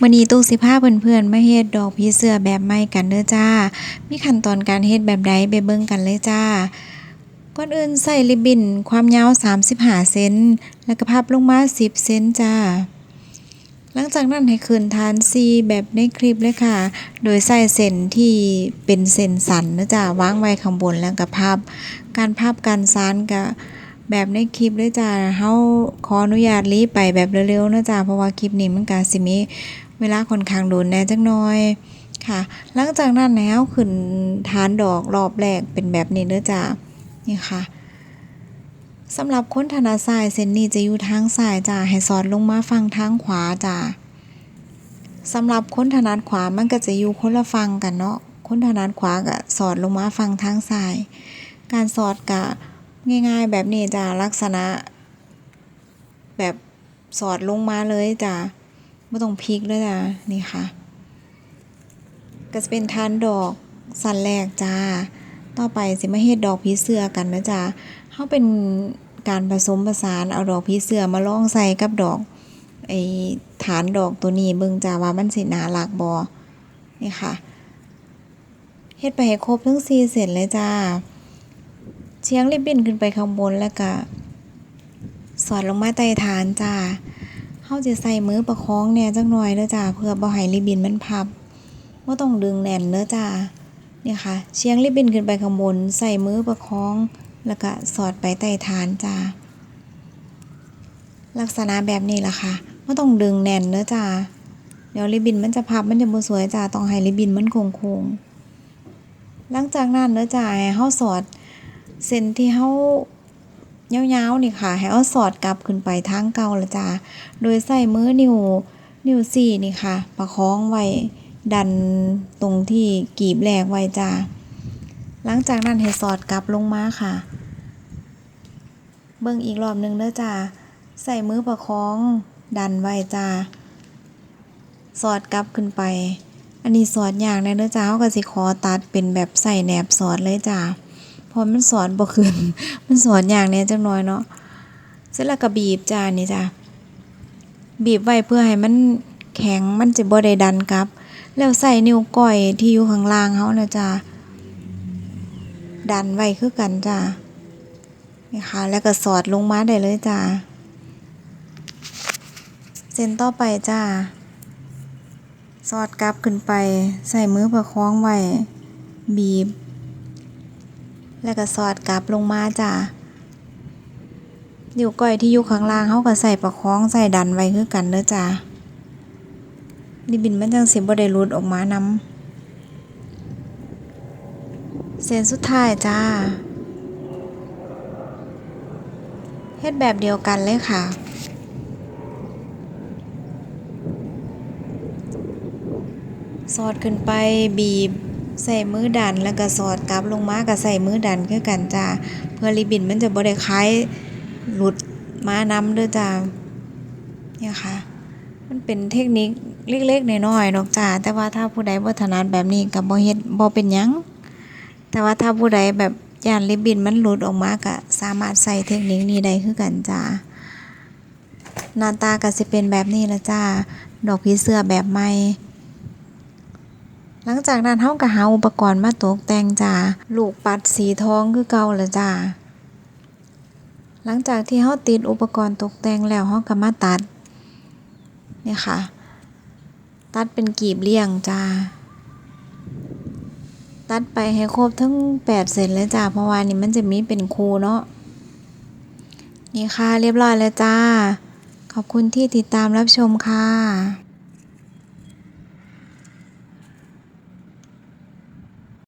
มื้อนี้ตู้สิพาเพื่อนๆมาเฮ็ดดอกผีเสื้อแบบใหม่กันเด้อจ้า มีขั้นตอนการเฮ็ดแบบใดไปเบิ่งกันเลยจ้า ก่อนอื่นใส่ริบบิ้นความยาว 35 เซน แล้วก็พับลงมา 10 เซนจ้า หลังจากนั้นให้คืนฐาน C แบบในคลิปเลยค่ะ โดยใส่เส้นที่เป็นเส้นสันนะจ้าวางไว้ข้างบนแล้วก็พับ การพับการซานก็แบบในคลิปเลยจ้าเฮาขออนุญาตลีไปแบบเร็วๆนะจ้าเพราะว่าคลิปนี้มันก็สิมี เวลาค่อนข้างโดนแน่จักหน่อยค่ะ หลังจากนั้นแล้วขึ้นฐานดอกรอบแรกเป็นแบบนี้เด้อจ้านี่ค่ะสำหรับคนถนัดซ้ายเส้นนี้จะอยู่ทางซ้ายจ้าให้สอดลงมาฝั่งทางขวาจ้าสำหรับคนถนัดขวามันก็จะอยู่คนละฝั่งกันเนาะคนถนัดขวาก็สอดลงมาฝั่งทางซ้าย การสอดก็ง่าย ๆ แบบนี้จ้าลักษณะ แบบสอดลงมาเลยจ้า ไม่ต้องพลิกเลยจ้านี่ค่ะ ก็จะเป็นทานดอกสันแรกจ้า ต่อไปสิมาเฮ็ดดอกผีเสื้อกันนะจ้าเฮาเป็นการผสมผสานเอาดอกผีเสื้อมาล่องใส่กับดอกไอ้ฐานดอกตัวนี้เบิ่งจ้าว่ามันสิน่ารักบ่นี่ค่ะเฮ็ดไปให้ครบทั้ง4เส้นเลยจ้า เชียงริบบิ้นขึ้นไปข้างบนแล้วก็ สอดลงมาใต้ฐานจ้า เฮาจะใส่มือประคองแหน่จักหน่อยเด้อจ้าเพื่อบ่ให้ริบบิ้นมันพับบ่ต้องดึงแน่นเด้อจ้านี่ยค่ะ เชียงริบบิ้นขึ้นไปข้างบน ใส่มือประคอง แล้วก็สอดไปใต้ฐานจ้า ลักษณะแบบนี้ล่ะค่ะบ่ต้องดึงแน่นเด้อจ้าเดี๋ยวริบบิ้นมันจะพับมันจะบ่สวยจ้าต้องให้ริบบิ้นมันโค้งๆหลังจากนั้นเด้อจ้าให้เฮาสอดเส้นที่เฮา ยาวๆนี่ค่ะ ให้เอาสอดกลับขึ้นไปทางเก่าละจ้าโดยใส่มือนิ้วนิ้วสี่นี่ค่ะ ประคองไว้ดันตรงที่กีบแรกไว้จ้าหลังจากนั้นให้สอดกลับลงมาค่ะ เบิ่งอีกรอบหนึงเด้อจ้าใส่มือประคองดันไว้จ้าสอดกลับขึ้นไป อันนี้สอดยากแน่เด้อจ้าเฮาก็สิขอตัดเป็นแบบใส่แหนบสอดเลยจ้า พราะมันสอนบ่ขึ้นมันสอนอย่างนี้จักหน่อยเนาะเสร็จแล้วก็บีบจานนี่จ้ะบีบไว้เพื่อให้มันแข็งมันจะบ่ได้ดันกลับ แล้วใส่นิ้วก้อยที่อยู่ข้างล่างเฮานะจ้ะดันไว้คือกันจ้ะนี่ค่ะแล้วก็สอดลงมาได้เลยจ้ะเส้นต่อไปจ้าสอดกลับขึ้นไป ใส่มือประคองไว้บีบ แล้วก็สอดกลับลงมาจ้ะนิ้วก้อยที่อยู่ข้างล่างเขาก็ใส่ประคองใส่ดันไว้คือกันเด้อจ้ะริบบิ้นมันจังสิบ่ได้หลุดออกมานำเส้นสุดท้ายจ้าเฮ็ดแบบเดียวกันเลยค่ะ สอดขึ้นไปบีบ ใส่มือดันแล้วก็สอดกลับลงมาก็ใส่มือดันคือกันจ้าเพื่อริบบินมันจะบ่ได้คล้ายหลุดมานำด้อจ้าเนี่ยค่ะ มันเป็นเทคนิคเล็กๆน้อยๆดอกจ้าแต่ว่าถ้าผู้ใดบ่ถนัดแบบนี้ก็บ่เฮ็ดบ่เป็นหยังแต่ว่าถ้าผู้ใดแบบย่านริบบินมันหลุดออกมาก็สามารถใส่เทคนิคนี้ได้คือกันจ้าหน้าตาก็สิเป็นแบบนี้ละจ้าดอกผีเสื้อแบบใหม่ หลังจากนั้นเฮาก็หาอุปกรณ์มาตกแต่งจ้า ลูกปัดสีทองคือเก่าละจ้า หลังจากที่เฮาติดอุปกรณ์ตกแต่งแล้วเฮาก็มาตัด เนี่ยค่ะ ตัดเป็นกีบเลี่ยงจ้า ตัดไปให้ครบทั้ง8เส้นเลยจ้า เพราะว่านี่มันจะมีเป็นคูเนาะ นี่ค่ะเรียบร้อยแล้วจ้า ขอบคุณที่ติดตามรับชมค่ะ